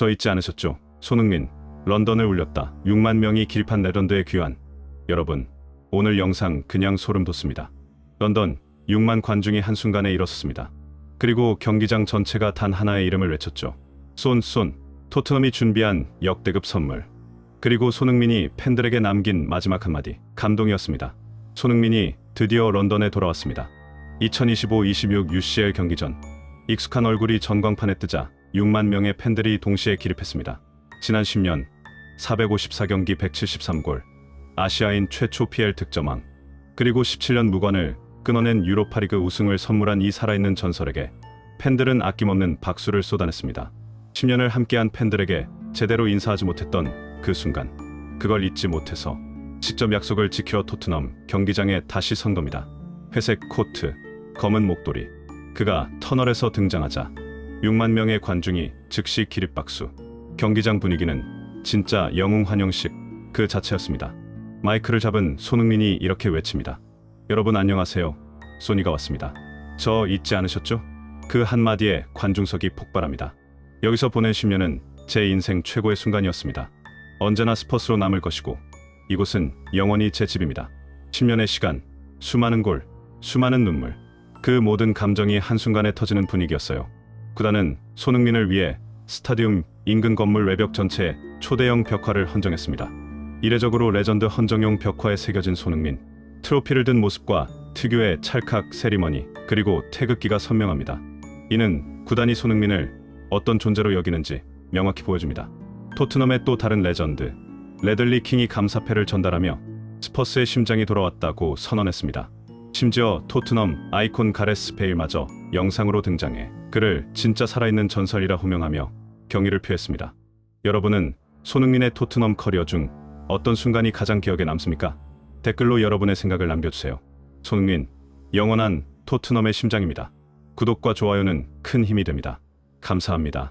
저 잊지 않으셨죠? 손흥민, 런던을 울렸다. 6만 명이 길판 레전드의 귀환. 여러분, 오늘 영상 그냥 소름 돋습니다. 런던 6만 관중이 한순간에 일어섰습니다. 그리고 경기장 전체가 단 하나의 이름을 외쳤죠. 쏜, 쏜. 토트넘이 준비한 역대급 선물. 그리고 손흥민이 팬들에게 남긴 마지막 한마디. 감동이었습니다. 손흥민이 드디어 런던에 돌아왔습니다. 2025-26 UCL 경기 전 익숙한 얼굴이 전광판에 뜨자 6만 명의 팬들이 동시에 기립했습니다. 지난 10년 454경기 173골 아시아인 최초 PL 득점왕 그리고 17년 무관을 끊어낸 유로파리그 우승을 선물한 이 살아있는 전설에게 팬들은 아낌없는 박수를 쏟아냈습니다. 10년을 함께한 팬들에게 제대로 인사하지 못했던 그 순간 그걸 잊지 못해서 직접 약속을 지켜 토트넘 경기장에 다시 선 겁니다. 회색 코트, 검은 목도리. 그가 터널에서 등장하자 6만 명의 관중이 즉시 기립박수. 경기장 분위기는 진짜 영웅 환영식 그 자체였습니다. 마이크를 잡은 손흥민이 이렇게 외칩니다. 여러분 안녕하세요. 소니가 왔습니다. 저 잊지 않으셨죠? 그 한마디에 관중석이 폭발합니다. 여기서 보낸 10년은 제 인생 최고의 순간이었습니다. 언제나 스퍼스로 남을 것이고 이곳은 영원히 제 집입니다. 10년의 시간, 수많은 골, 수많은 눈물, 그 모든 감정이 한순간에 터지는 분위기였어요. 구단은 손흥민을 위해 스타디움 인근 건물 외벽 전체에 초대형 벽화를 헌정했습니다. 이례적으로 레전드 헌정용 벽화에 새겨진 손흥민, 트로피를 든 모습과 특유의 찰칵 세리머니, 그리고 태극기가 선명합니다. 이는 구단이 손흥민을 어떤 존재로 여기는지 명확히 보여줍니다. 토트넘의 또 다른 레전드, 레들리 킹이 감사패를 전달하며 스퍼스의 심장이 돌아왔다고 선언했습니다. 심지어 토트넘 아이콘 가레스 베일마저 영상으로 등장해 그를 진짜 살아있는 전설이라 호명하며 경의를 표했습니다. 여러분은 손흥민의 토트넘 커리어 중 어떤 순간이 가장 기억에 남습니까? 댓글로 여러분의 생각을 남겨주세요. 손흥민, 영원한 토트넘의 심장입니다. 구독과 좋아요는 큰 힘이 됩니다. 감사합니다.